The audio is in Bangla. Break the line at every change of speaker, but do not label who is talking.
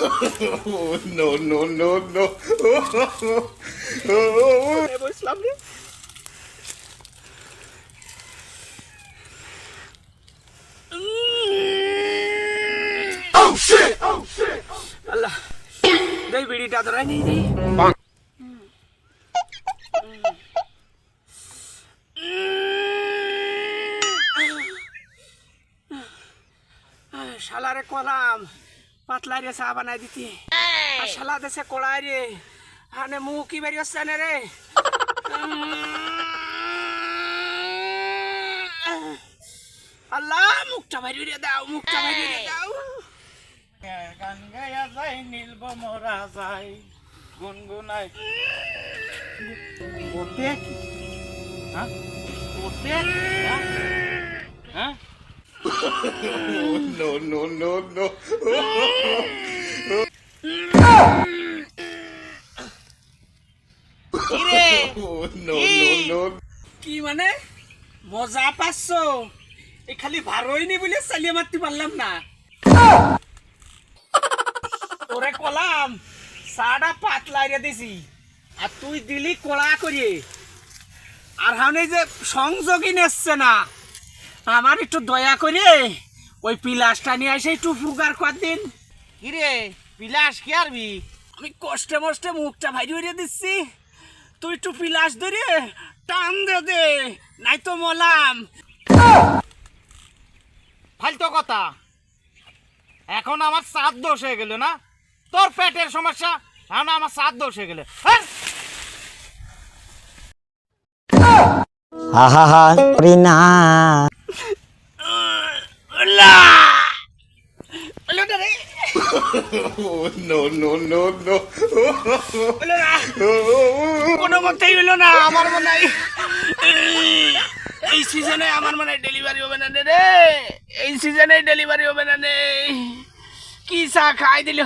no, no, no, no.
বসলাম রে আল্লাহ দেই বিড়িটা ধরাই নেই রে শালারে কলাম পাতলাই রে চা বানাই দিতি আর শালা দেশে কড়াই রে আনে মুখ কি বেরিয়ে আসছে না রে আল্লাহ মুখটা বাইরে দাও মুখটা বাইরে দাও
গান গায়া যায় নীলব মরা যায় গুনগুনাই করতে কি হ্যাঁ হ্যাঁ? হ্যাঁ
no, no, no, no.
কিরে
no, no, no.
কি? মানে? মজা পাচ্ছ? এই খালি ভারইনি বলে চালিয়ে মারতে পারলাম না। তোরে কলাম পাতলাই রে দিছি। আর তুই দিলি কড়া করিয়ে আর হানে যে সংযোগই নেসছে না। আমার একটু দয়া করে ওই পিলাসটা নিয়ে এসে একটু ফুকার কর দিন।
কিরে পিলাস কি আরবি
আমি কষ্টে মষ্টে মুখটা ভাইরি হইরে দিচ্ছি তুই একটু পিলাস ধরে টান দে দে নাই তো মলাম।
ফালতো কথা। এখন আমার সাত দোষ হয়ে গেল না? তোর পেটের সমস্যা? এখন আমার সাত দোষ হয়ে গেল। হ্যাঁ।
আহা করি না।
না
no, no, no, no.
না হলো না, আমার মনে হয়। এই সিজনে আমার মনে হয় ডেলিভারি হবে না রে। এই সিজনে ডেলিভারি হবে না রে কি চা খাই দিল?